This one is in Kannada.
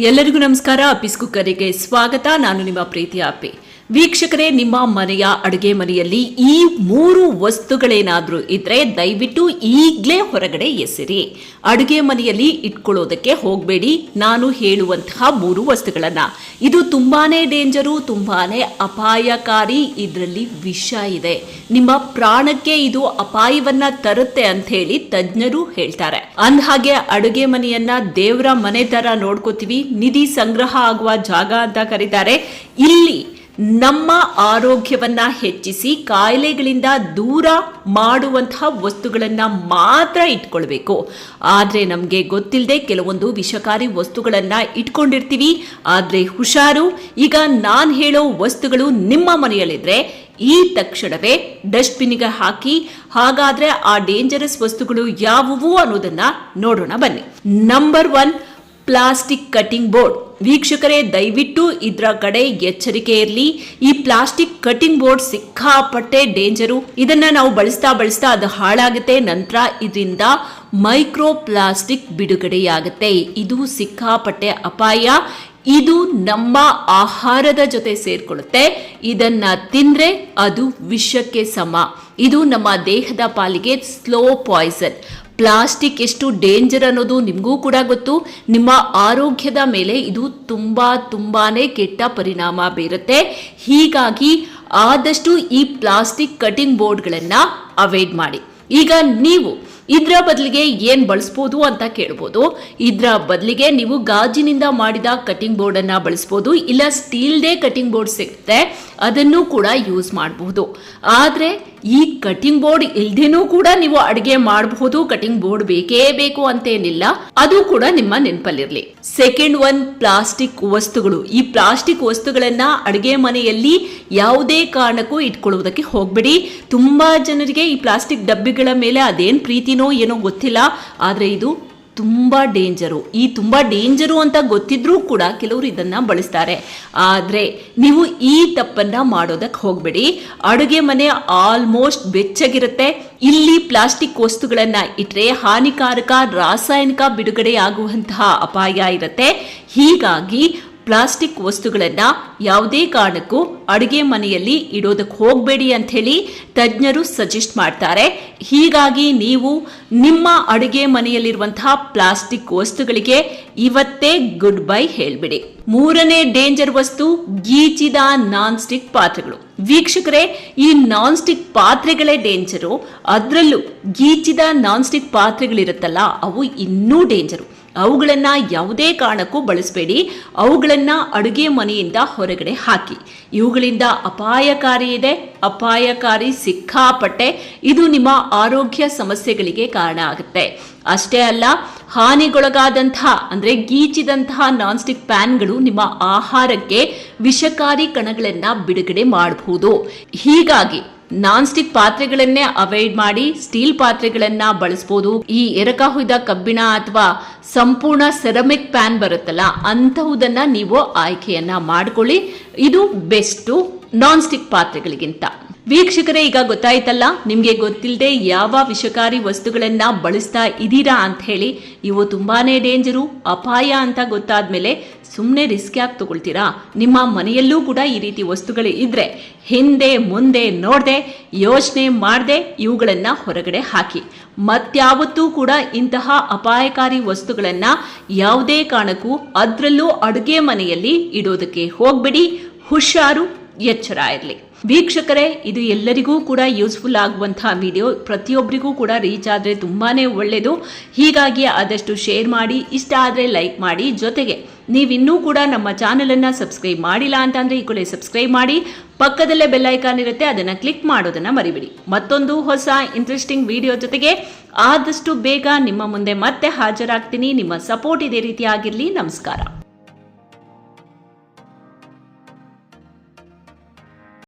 ಎಲ್ಲರಿಗೂ ನಮಸ್ಕಾರ. ಅಪ್ಪಿಸ್ ಕುಕ್ಕರಿಗೆ ಸ್ವಾಗತ. ನಾನು ನಿಮ್ಮ ಪ್ರೀತಿಯ ಅಪ್ಪಿ. ವೀಕ್ಷಕರೇ, ನಿಮ್ಮ ಮನೆಯ ಅಡುಗೆ ಮನೆಯಲ್ಲಿ ಈ ಮೂರು ವಸ್ತುಗಳೇನಾದರೂ ಇದ್ರೆ ದಯವಿಟ್ಟು ಈಗಲೇ ಹೊರಗಡೆ ಎಸಿರಿ ಅಡುಗೆ ಮನೆಯಲ್ಲಿ ಇಟ್ಕೊಳ್ಳೋದಕ್ಕೆ ಹೋಗಬೇಡಿ. ನಾನು ಹೇಳುವಂತಹ ಮೂರು ವಸ್ತುಗಳನ್ನ. ಇದು ತುಂಬಾನೇ ಡೇಂಜರು, ತುಂಬಾನೇ ಅಪಾಯಕಾರಿ, ಇದರಲ್ಲಿ ವಿಷ ಇದೆ. ನಿಮ್ಮ ಪ್ರಾಣಕ್ಕೆ ಇದು ಅಪಾಯವನ್ನ ತರುತ್ತೆ ಅಂತ ಹೇಳಿ ತಜ್ಞರು ಹೇಳ್ತಾರೆ. ಅಂದಹಾಗೆ ಅಡುಗೆ ಮನೆಯನ್ನ ದೇವರ ಮನೆ ತರ ನೋಡ್ಕೋತೀವಿ. ನಿಧಿ ಸಂಗ್ರಹ ಆಗುವ ಜಾಗ ಅಂತ ಕರೀತಾರೆ. ಇಲ್ಲಿ ನಮ್ಮ ಆರೋಗ್ಯವನ್ನ ಹೆಚ್ಚಿಸಿ ಕಾಯಿಲೆಗಳಿಂದ ದೂರ ಮಾಡುವಂತಹ ವಸ್ತುಗಳನ್ನ ಮಾತ್ರ ಇಟ್ಕೊಳ್ಬೇಕು. ಆದ್ರೆ ನಮಗೆ ಗೊತ್ತಿಲ್ಲದೆ ಕೆಲವೊಂದು ವಿಷಕಾರಿ ವಸ್ತುಗಳನ್ನ ಇಟ್ಕೊಂಡಿರ್ತೀವಿ. ಆದ್ರೆ ಹುಷಾರು. ಈಗ ನಾನು ಹೇಳೋ ವಸ್ತುಗಳು ನಿಮ್ಮ ಮನೆಯಲ್ಲಿದ್ರೆ ಈ ತಕ್ಷಣವೇ ಡಸ್ಟ್ಬಿನ್ಗೆ ಹಾಕಿ, ಹಾಗಾದ್ರೆ ಆ ಡೇಂಜರಸ್ ವಸ್ತುಗಳು ಯಾವುವು ಅನ್ನೋದನ್ನ ನೋಡೋಣ ಬನ್ನಿ. Number one plastic cutting board ವೀಕ್ಷಕರೇ, ದಯವಿಟ್ಟು ಇದರ ಕಡೆ ಎಚ್ಚರಿಕೆ ಇರಲಿ. ಈ ಪ್ಲಾಸ್ಟಿಕ್ ಕಟಿಂಗ್ ಬೋರ್ಡ್ ಸಿಕ್ಕಾಪಟ್ಟೆ ಡೇಂಜರು. ಇದನ್ನ ನಾವು ಬಳಸ್ತಾ ಬಳಸ್ತಾ ಅದು ಹಾಳಾಗುತ್ತೆ. ನಂತರ ಇದರಿಂದ ಮೈಕ್ರೋ ಪ್ಲಾಸ್ಟಿಕ್ ಬಿಡುಗಡೆಯಾಗುತ್ತೆ. ಇದು ಸಿಕ್ಕಾಪಟ್ಟೆ ಅಪಾಯ. ಇದು ನಮ್ಮ ಆಹಾರದ ಜೊತೆ ಸೇರ್ಕೊಳ್ಳುತ್ತೆ. ಇದನ್ನ ತಿಂದ್ರೆ ಅದು ವಿಷಕ್ಕೆ ಸಮ. ಇದು ನಮ್ಮ ದೇಹದ ಪಾಲಿಗೆ ಸ್ಲೋ ಪಾಯ್ಸನ್. ಪ್ಲಾಸ್ಟಿಕ್ ಎಷ್ಟು ಡೇಂಜರ್ ಅನ್ನೋದು ನಿಮಗೂ ಕೂಡ ಗೊತ್ತು. ನಿಮ್ಮ ಆರೋಗ್ಯದ ಮೇಲೆ ಇದು ತುಂಬ ತುಂಬಾ ಕೆಟ್ಟ ಪರಿಣಾಮ ಬೀರುತ್ತೆ. ಹೀಗಾಗಿ ಆದಷ್ಟು ಈ ಪ್ಲಾಸ್ಟಿಕ್ ಕಟಿಂಗ್ ಬೋರ್ಡ್ಗಳನ್ನು ಅವಾಯ್ಡ್ ಮಾಡಿ. ಈಗ ನೀವು ಇದರ ಬದಲಿಗೆ ಏನು ಬಳಸ್ಬೋದು ಅಂತ ಕೇಳ್ಬೋದು. ಇದರ ಬದಲಿಗೆ ನೀವು ಗಾಜಿನಿಂದ ಮಾಡಿದ ಕಟಿಂಗ್ ಬೋರ್ಡನ್ನು ಬಳಸ್ಬೋದು. ಇಲ್ಲ ಸ್ಟೀಲ್ದೇ ಕಟಿಂಗ್ ಬೋರ್ಡ್ ಸಿಗುತ್ತೆ. ಅದನ್ನು ಕೂಡ ಯೂಸ್ ಮಾಡಬಹುದು ಆದ್ರೆ ಈ ಕಟಿಂಗ್ ಬೋರ್ಡ್ ಇಲ್ದೇನೂ ಕೂಡ ನೀವು ಅಡಿಗೆ ಮಾಡಬಹುದು. ಕಟಿಂಗ್ ಬೋರ್ಡ್ ಬೇಕೇ ಬೇಕು ಅಂತೇನಿಲ್ಲ. ಅದು ಕೂಡ ನಿಮ್ಮ ನೆನಪಲ್ಲಿರಲಿ. ಸೆಕೆಂಡ್ ಒನ್ ಪ್ಲಾಸ್ಟಿಕ್ ವಸ್ತುಗಳು. ಈ ಪ್ಲಾಸ್ಟಿಕ್ ವಸ್ತುಗಳನ್ನ ಅಡಿಗೆ ಮನೆಯಲ್ಲಿ ಯಾವುದೇ ಕಾರಣಕ್ಕೂ ಇಟ್ಕೊಳ್ಳುವುದಕ್ಕೆ ಹೋಗ್ಬೇಡಿ. ತುಂಬಾ ಜನರಿಗೆ ಈ ಪ್ಲಾಸ್ಟಿಕ್ ಡಬ್ಬಿಗಳ ಮೇಲೆ ಅದೇನ್ ಪ್ರೀತಿನೋ ಏನೋ ಗೊತ್ತಿಲ್ಲ. ಆದ್ರೆ ಇದು ತುಂಬ ಡೇಂಜರು. ಈ ತುಂಬ ಡೇಂಜರು ಅಂತ ಗೊತ್ತಿದ್ರೂ ಕೂಡ ಕೆಲವರು ಇದನ್ನ ಬಳಸ್ತಾರೆ. ಆದರೆ ನೀವು ಈ ತಪ್ಪನ್ನ ಮಾಡೋದಕ್ಕೆ ಹೋಗಬೇಡಿ. ಅಡುಗೆ ಮನೆ ಆಲ್ಮೋಸ್ಟ್ ಬೆಚ್ಚಗಿರುತ್ತೆ. ಇಲ್ಲಿ ಪ್ಲಾಸ್ಟಿಕ್ ವಸ್ತುಗಳನ್ನು ಇಟ್ಟರೆ ಹಾನಿಕಾರಕ ರಾಸಾಯನಿಕ ಬಿಡುಗಡೆ ಆಗುವಂತಹ ಅಪಾಯ ಇರುತ್ತೆ. ಹೀಗಾಗಿ ಪ್ಲಾಸ್ಟಿಕ್ ವಸ್ತುಗಳನ್ನು ಯಾವುದೇ ಕಾರಣಕ್ಕೂ ಅಡುಗೆ ಮನೆಯಲ್ಲಿ ಇಡೋದಕ್ಕೆ ಹೋಗಬೇಡಿ ಅಂತ ಹೇಳಿ ತಜ್ಞರು ಸಜೆಸ್ಟ್ ಮಾಡ್ತಾರೆ. ಹೀಗಾಗಿ ನೀವು ನಿಮ್ಮ ಅಡುಗೆ ಮನೆಯಲ್ಲಿರುವಂತಹ ಪ್ಲಾಸ್ಟಿಕ್ ವಸ್ತುಗಳಿಗೆ ಇವತ್ತೇ ಗುಡ್ ಬೈ ಹೇಳ್ಬಿಡಿ. ಮೂರನೇ ಡೇಂಜರ್ ವಸ್ತು ಗೀಚಿದ ನಾನ್ ಸ್ಟಿಕ್ ಪಾತ್ರೆಗಳು. ವೀಕ್ಷಕರೇ, ಈ ನಾನ್ ಸ್ಟಿಕ್ ಪಾತ್ರೆಗಳೇ ಡೇಂಜರು. ಅದರಲ್ಲೂ ಗೀಚಿದ ನಾನ್ ಸ್ಟಿಕ್ ಪಾತ್ರೆಗಳಿರುತ್ತಲ್ಲ, ಅವು ಇನ್ನೂ ಡೇಂಜರು. ಅವುಗಳನ್ನ ಯಾವುದೇ ಕಾರಣಕ್ಕೂ ಬಳಸಬೇಡಿ. ಅವುಗಳನ್ನ ಅಡುಗೆ ಮನೆಯಿಂದ ಹೊರಗಡೆ ಹಾಕಿ. ಇವುಗಳಿಂದ ಅಪಾಯಕಾರಿ ಇದೆ. ಅಪಾಯಕಾರಿ ಸಿಕ್ಕಾಪಟ್ಟೆ ಇದು ನಿಮ್ಮ ಆರೋಗ್ಯ ಸಮಸ್ಯೆಗಳಿಗೆ ಕಾರಣ ಆಗುತ್ತೆ. ಅಷ್ಟೇ ಅಲ್ಲ ಹಾನಿಗೊಳಗಾದಂತಹ ಅಂದ್ರೆ ಗೀಚಿದಂತಹ ನಾನ್ ಸ್ಟಿಕ್ ಪ್ಯಾನ್ಗಳು ನಿಮ್ಮ ಆಹಾರಕ್ಕೆ ವಿಷಕಾರಿ ಕಣಗಳನ್ನ ಬಿಡುಗಡೆ ಮಾಡಬಹುದು. ಹೀಗಾಗಿ ನಾನ್ ಸ್ಟಿಕ್ ಪಾತ್ರೆಗಳನ್ನೇ ಅವಾಯ್ಡ್ ಮಾಡಿ ಸ್ಟೀಲ್ ಪಾತ್ರೆಗಳನ್ನ ಬಳಸಬಹುದು ಈ ಎರಕ ಹುಯ್ದ ಕಬ್ಬಿಣ ಅಥವಾ ಸಂಪೂರ್ಣ ಸೆರಮಿಕ್ ಪ್ಯಾನ್ ಬರುತ್ತಲ್ಲ, ಅಂತಹುದನ್ನ ನೀವು ಆಯ್ಕೆಯನ್ನ ಮಾಡ್ಕೊಳ್ಳಿ. ಇದು ಬೆಸ್ಟು ನಾನ್ ಸ್ಟಿಕ್ ಪಾತ್ರೆಗಳಿಗಿಂತ. ವೀಕ್ಷಕರೇ, ಈಗ ಗೊತ್ತಾಯ್ತಲ್ಲ, ನಿಮಗೆ ಗೊತ್ತಿಲ್ಲದೆ ಯಾವ ವಿಷಕಾರಿ ವಸ್ತುಗಳನ್ನ ಬಳಸ್ತಾ ಇದ್ದೀರಾ ಅಂತ ಹೇಳಿ. ಇವು ತುಂಬಾನೇ ಡೇಂಜರು, ಅಪಾಯ ಅಂತ ಗೊತ್ತಾದ್ಮೇಲೆ ಸುಮ್ಮನೆ ರಿಸ್ಕ್ ಯಾಕೆ ತಗೊಳ್ತೀರಾ? ನಿಮ್ಮ ಮನೆಯಲ್ಲೂ ಕೂಡ ಈ ರೀತಿ ವಸ್ತುಗಳು ಇದ್ರೆ, ಹಿಂದೆ, ಮುಂದೆ ನೋಡದೆ, ಯೋಚನೆ ಮಾಡದೆ ಇವುಗಳನ್ನ ಹೊರಗಡೆ ಹಾಕಿ. ಮತ್ಯಾವತ್ತೂ ಕೂಡ ಇಂತಹ ಅಪಾಯಕಾರಿ ವಸ್ತುಗಳನ್ನ ಯಾವುದೇ ಕಾರಣಕ್ಕೂ ಅದರಲ್ಲೂ ಅಡುಗೆ ಮನೆಯಲ್ಲಿ ಇಡೋದಕ್ಕೆ ಹೋಗಬೇಡಿ. ಹುಷಾರು, ಎಚ್ಚರ ಇರಲಿ. ವೀಕ್ಷಕರೇ, ಇದು ಎಲ್ಲರಿಗೂ ಕೂಡ ಯೂಸ್ಫುಲ್ ಆಗುವಂತಹ ವಿಡಿಯೋ. ಪ್ರತಿಯೊಬ್ಬರಿಗೂ ಕೂಡ ರೀಚ್ ಆದರೆ ತುಂಬಾನೇ ಒಳ್ಳೆಯದು ಹೀಗಾಗಿ ಆದಷ್ಟು ಶೇರ್ ಮಾಡಿ, ಇಷ್ಟ ಆದರೆ ಲೈಕ್ ಮಾಡಿ. ಜೊತೆಗೆ, ನೀವಿನ್ನೂ ಕೂಡ ನಮ್ಮ ಚಾನಲನ್ನು ಸಬ್ಸ್ಕ್ರೈಬ್ ಮಾಡಿಲ್ಲ ಅಂತಂದರೆ ಈ ಸಬ್ಸ್ಕ್ರೈಬ್ ಮಾಡಿ. ಪಕ್ಕದಲ್ಲೇ ಬೆಲ್ ಐಕಾನ್ ಇರುತ್ತೆ, ಅದನ್ನು ಕ್ಲಿಕ್ ಮಾಡೋದನ್ನು ಮರಿಬಿಡಿ. ಮತ್ತೊಂದು ಹೊಸ ಇಂಟ್ರೆಸ್ಟಿಂಗ್ ವಿಡಿಯೋ ಜೊತೆಗೆ ಆದಷ್ಟು ಬೇಗ ನಿಮ್ಮ ಮುಂದೆ ಮತ್ತೆ ಹಾಜರಾಗ್ತೀನಿ. ನಿಮ್ಮ ಸಪೋರ್ಟ್ ಇದೇ ರೀತಿ ಆಗಿರಲಿ. ನಮಸ್ಕಾರ.